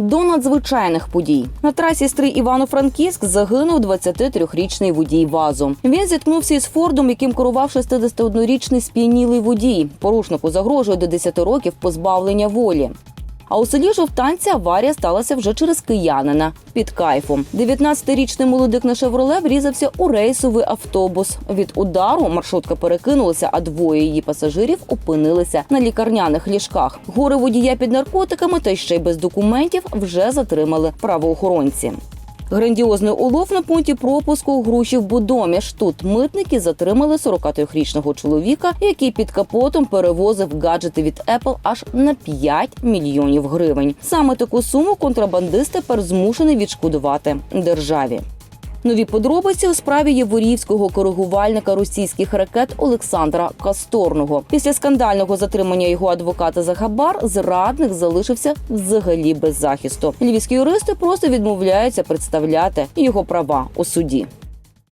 До надзвичайних подій на трасі Стрий Івано-Франківськ загинув 23-річний водій ВАЗу. Він зіткнувся із Фордом, яким керував 61-річний сп'янілий водій. Порушнику загрожує до 10 років позбавлення волі. А у селі Жовтанці аварія сталася вже через киянина під кайфом. 19-річний молодик на шевроле врізався у рейсовий автобус. Від удару маршрутка перекинулася, а двоє її пасажирів опинилися на лікарняних ліжках. Горе водія під наркотиками та ще й без документів вже затримали правоохоронці. Грандіозний улов на пункті пропуску Грушів Будоміж. Тут митники затримали 43-річного чоловіка, який під капотом перевозив гаджети від Apple аж на 5 мільйонів гривень. Саме таку суму контрабандист тепер змушений відшкодувати державі. Нові подробиці у справі єворівського коригувальника російських ракет Олександра Касторного. Після скандального затримання його адвоката за хабар зрадник залишився взагалі без захисту. Львівські юристи просто відмовляються представляти його права у суді.